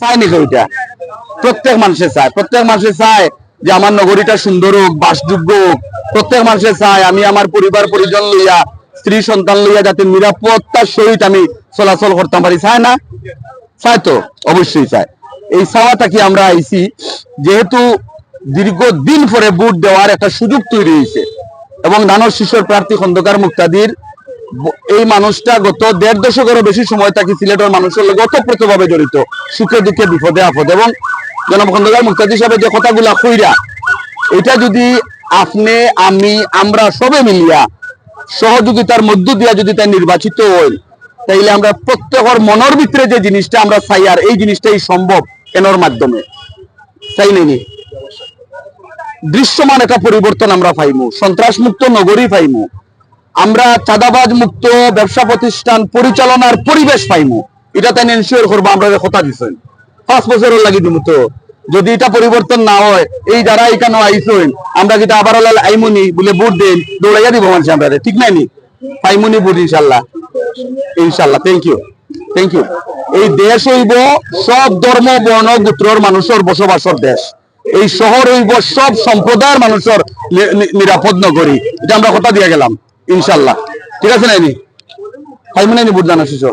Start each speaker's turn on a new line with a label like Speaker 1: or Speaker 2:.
Speaker 1: চায় নাকি ওইটা প্রত্যেক মানুষে চায়, প্রত্যেক মানুষে চায় যে আমার নগরীটা সুন্দর হোক, বাসযোগ্য হোক। প্রত্যেক মানুষে চায়, আমি আমার পরিবার, পরিজন লইয়া, স্ত্রী, সন্তান লইয়া যাতে নিরাপত্তার সহিত আমি চলাচল করতাম পারি। চায় না? চায় তো, অবশ্যই চায়। এই চাওয়াটা কি আমরা আইছি? যেহেতু দীর্ঘ দিন পরে ভোট দেওয়ার একটা সুযোগ তৈরি হয়েছে এবং দানব শিশুর প্রার্থী খন্দকার মুক্তাদির এই মানুষটা গত দেড় দশকেরও বেশি সময় থাকি সিলেটের মানুষের লগে ওতপ্রোতভাবে জড়িত। সুখে দুঃখে, বিপদে আপদে। এবং জনাব খন্দকার মুক্তাদি সাহেব যে কথাগুলা কইরা, এটা যদি আপনি, আমি, আমরা সবে মিলিয়া সহযোগিতার মধ্য দিয়া যদি তাই নির্বাচিত হই, তাইলে আমরা প্রত্যেকের মনের ভিতরে যে জিনিসটা আমরা চাই, আর এই জিনিসটাই সম্ভব কেনর মাধ্যমে। চাই নাইনি দৃশ্যমান একটা পরিবর্তন আমরা পাইমু সন্ত্রাস মুক্ত নগরী পাইমু। আমরা চাঁদাবাজ মুক্ত ব্যবসা প্রতিষ্ঠান পরিচালনার পরিবেশ পাইমু। এটা তাই এনশিওর করব, আমরা কথা দিচ্ছেন পাঁচ বছরের লাগি দিমু তো। যদি এটা পরিবর্তন না হয়, এই যারা এখানে আইসেন আমরা যেটা আবার আইমুনি বলে ভোট দেন, দৌড়াইয়া দিব মানুষ আমরা। ঠিক নাই নি? পাইমুনি ভোট ইনশাল্লাহ। ইনশাল্লাহ থ্যাংক ইউ থ্যাংক ইউ এই দেশ হইব সব ধর্ম, বর্ণ, গোত্রর মানুষের বসবাসের দেশ। এই শহর হইব সব সম্প্রদায়ের মানুষের নিরাপদ নগরী। এটা আমরা কথা দিয়ে গেলাম। ইনশাল্লাহ ঠিক আছে নাইনি? ফাইম নাইনি বুট জানা শিশু